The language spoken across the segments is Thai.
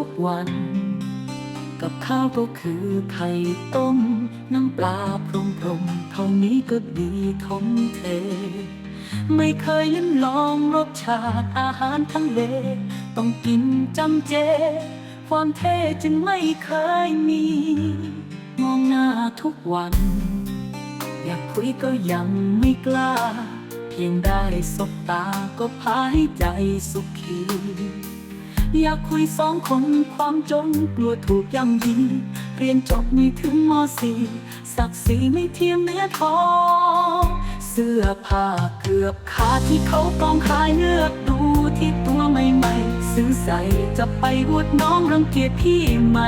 ุกวัน กับข้าวก็คือไข่ต้ม น้ำปลาพรมพรมๆเท่านี้ก็ดีทมเท ไม่เคยลิ้มลองรสชาติอาหารทั้งเล ต้องกินจำเจ ความเท่จึงไม่เคยมี มองหน้าทุกวัน อยากคุยก็ยังไม่กล้า เพียงได้สบตาก็พาให้ใจสุขี อยากคุยสองคนความจนกลัวถูกย่ำยี เรียนจบไม่ถึงมสี่ศักดิ์ศรีไม่เทียมเนื้อทอง เสื้อผ้าเกือบขาดที่เขากองขายเลือกดูที่ตัวใหม่ๆ ซื้อใส่จะไปอวดน้องรังเกียจพี่ไหม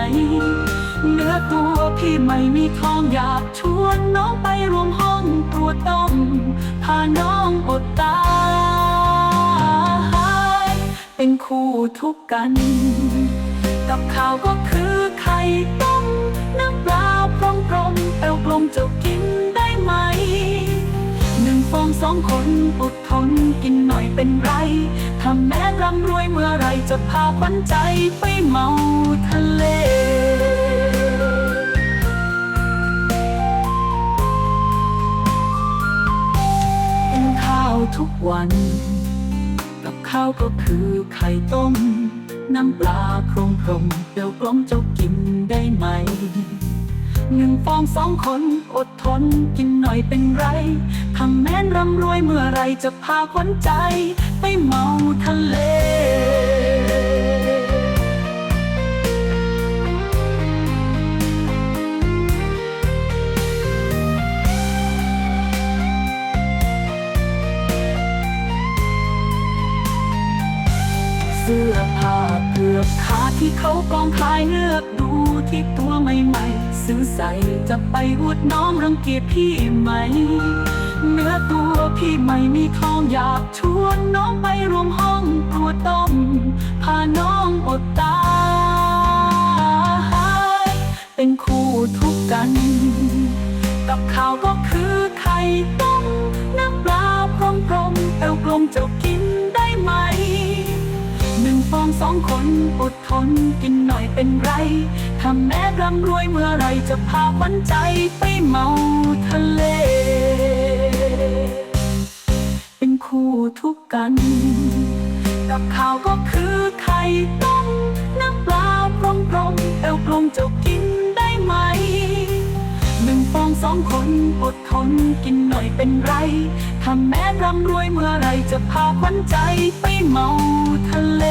เนื้อตัวพี่ไม่มีทองอยากชวนน้องไปรวมห้องตรวจต้มพาน้องอดตา เป็นคู่ทุกกัน กับข้าวก็คือไข่ต้มน้ำปลาพร้อมพรมเอวกลมจะกินได้ไหม หนึ่งฟองสองคนอดทนกินหน่อยเป็นไร ถ้าแม้ร่ำรวยเมื่อไรจะพาขวัญใจไปเมาทะเลกินข้าวทุกวัน ข้าวก็คือไข่ต้ม น้ำปลาโครงพรมเดี๋ยวกลมเจ้ากินได้ไหมหนึ่งฟองสองคนอดทนกินหน่อยเป็นไรทำแม้นร่ำรวยเมื่อไรจะพาคนใจ ไปเมาทะเล สื้อผ้าเกือบขาดที่เขากองคลายเลือกดูที่ตัวใหม่ๆ ซื้อใส่จะไปอวดน้องรังเกียจพี่ไหม เนื้อตัวพี่ไม่มีทองอยากชวนน้องไปรวมห้องตัวต้มพาน้องอดตา สองคนอดทนกินหน่อยเป็นไร ถ้าแม้ร่ำรวยเมื่อไรจะพาวัญใจไปเมาทะเล เป็นคู่ทุกกัน กับข้าวก็คือไข่ต้มน้ำปลาพรมพรมเอวกลมจะกินได้ไหม หนึ่งฟองสองคนอดทนกินหน่อยเป็นไร ถ้าแม้ร่ำรวยเมื่อไรจะพาขวัญใจไปเมาทะเล